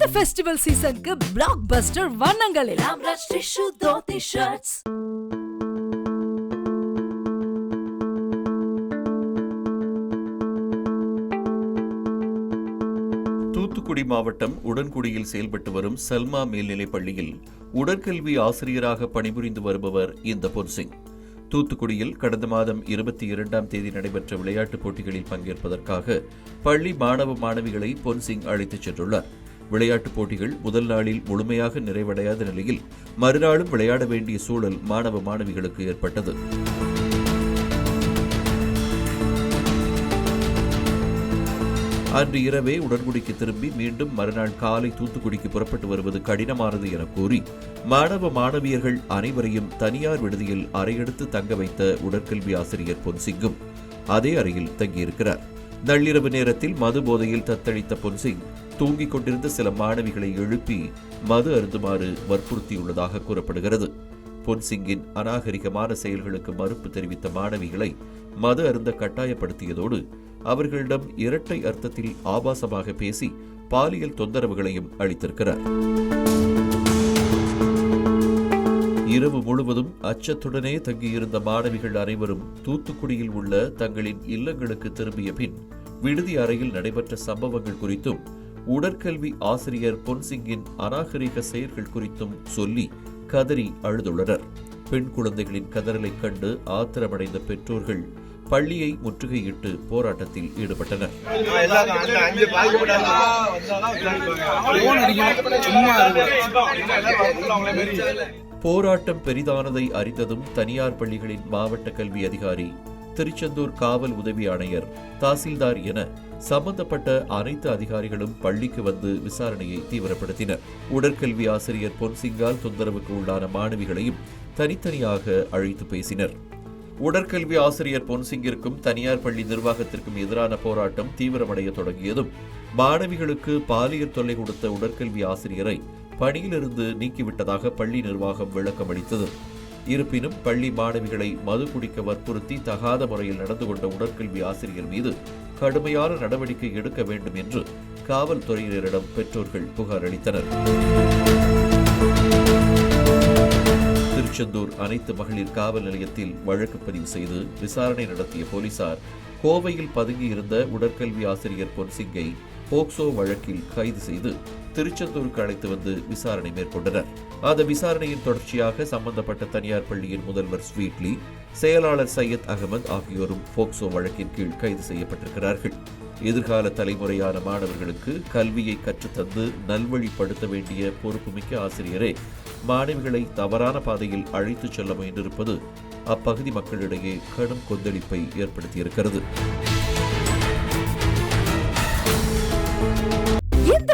இந்த ஃபெஸ்டிவல் சீசனுக்கு blockbuster வண்ணங்களில். ராம்ராஜ் டிஷ்யூ தோத்தி ஷர்ட்ஸ் தூத்துக்குடி மாவட்டம் உடன்குடியில் செயல்பட்டு வரும் சல்மா மேல்நிலைப் பள்ளியில் உடற்கல்வி ஆசிரியராக பணிபுரிந்து வருபவர் இந்த பொன்சிங். தூத்துக்குடியில் கடந்த மாதம் இருபத்தி இரண்டாம் தேதி நடைபெற்ற விளையாட்டுப் போட்டிகளில் பங்கேற்பதற்காக பள்ளி மாணவ மாணவிகளை பொன்சிங் அழைத்துச் சென்றுள்ளார். விளையாட்டுப் போட்டிகள் முதல் நாளில் முழுமையாக நிறைவடையாத நிலையில் மறுநாளும் விளையாட வேண்டிய சூழல் மாணவ மாணவிகளுக்கு ஏற்பட்டது. அன்று இரவே உடன்குடிக்கு திரும்பி மீண்டும் மறுநாள் காலை தூத்துக்குடிக்கு புறப்பட்டு வருவது கடினமானது என கூறி மாணவ மாணவியர்கள் அனைவரையும் தனியார் விடுதியில் அறையெடுத்து தங்க வைத்த உடற்கல்வி ஆசிரியர் பொன்சிங்கும் அதே அறையில் தங்கியிருக்கிறார். நள்ளிரவு நேரத்தில் மது போதையில் தத்தளித்த பொன்சிங் தூங்கிக் கொண்டிருந்த சில மாணவிகளை எழுப்பி மது அருந்துமாறு வற்புறுத்தியுள்ளதாக கூறப்படுகிறது. பொன்சிங்கின் அநாகரிகமான செயல்களுக்கு மறுப்பு தெரிவித்த மாணவிகளை மது அருந்த கட்டாயப்படுத்தியதோடு அவர்களிடம் இரட்டை அர்த்தத்தில் ஆபாசமாக பேசி பாலியல் தொந்தரவுகளையும் அளித்திருக்கிறார். இரவு முழுவதும் அச்சத்துடனே தங்கியிருந்த மாணவிகள் அனைவரும் தூத்துக்குடியில் உள்ள தங்களின் இல்லங்களுக்கு திரும்பிய பின் விடுதி அறையில் நடைபெற்ற சம்பவங்கள் குறித்தும் உடற்கல்வி ஆசிரியர் பொன்சிங்கின் அநாகரிக செயல்கள் குறித்தும் சொல்லி கதறி அழுதுள்ளனர். பெண் குழந்தைகளின் கதறலைக் கண்டு ஆத்திரமடைந்த பெற்றோர்கள் பள்ளியை முற்றுகையிட்டு போராட்டத்தில் ஈடுபட்டனர். போராட்டம் பெரிதானதை அறிந்ததும் தனியார் பள்ளிகளின் மாவட்ட கல்வி அதிகாரி திருச்செந்தூர் காவல் உதவி ஆணையர் தாசில்தார் என சம்பந்தப்பட்ட அனைத்து அதிகாரிகளும் பள்ளிக்கு வந்து விசாரணையை தீவிரப்படுத்தினர். உடற்கல்வி ஆசிரியர் பொன்சிங்கால் தொந்தரவுக்கு உள்ளான மாணவிகளையும் தனித்தனியாக அழைத்து பேசினர். உடற்கல்வி ஆசிரியர் பொன்சிங்கிற்கும் தனியார் பள்ளி நிர்வாகத்திற்கும் எதிரான போராட்டம் தீவிரமடைய தொடங்கியதும் மாணவிகளுக்கு பாலியல் தொல்லை கொடுத்த உடற்கல்வி ஆசிரியரை பணியிலிருந்து நீக்கிவிட்டதாக பள்ளி நிர்வாகம் விளக்கமளித்தது இருப்பினும் பள்ளி மாணவிகளை மது குடிக்க வற்புறுத்தி தகாத முறையில் நடந்து கொண்ட உடற்கல்வி ஆசிரியர் மீது கடுமையான நடவடிக்கை எடுக்க வேண்டும் என்று காவல்துறையினரிடம் பெற்றோர்கள் புகார் அளித்தனர். திருச்செந்தூர் அனைத்து மகளிர் காவல் நிலையத்தில் வழக்கு பதிவு செய்து விசாரணை நடத்திய போலீசார் கோவையில் பதுங்கியிருந்த உடற்கல்வி ஆசிரியர் பொன்சிங்கை போக்சோ வழக்கில் கைது செய்து திருச்செந்தூருக்கு அழைத்து வந்து விசாரணை மேற்கொண்டனர். அந்த விசாரணையின் தொடர்ச்சியாக சம்பந்தப்பட்ட தனியார் பள்ளியின் முதல்வர் ஸ்வீட்லி செயலாளர் சையத் அகமது ஆகியோரும் போக்சோ வழக்கின் கீழ் கைது செய்யப்பட்டிருக்கிறார்கள். எதிர்கால தலைமுறையான மாணவர்களுக்கு கல்வியை கற்றுத்தந்து நல்வழிப்படுத்த வேண்டிய பொறுப்புமிக்க ஆசிரியரே மாணவிகளை தவறான பாதையில் அழைத்துச் செல்ல முயன்றிருப்பது அப்பகுதி மக்களிடையே கடும் கொந்தளிப்பை ஏற்படுத்தியிருக்கிறது.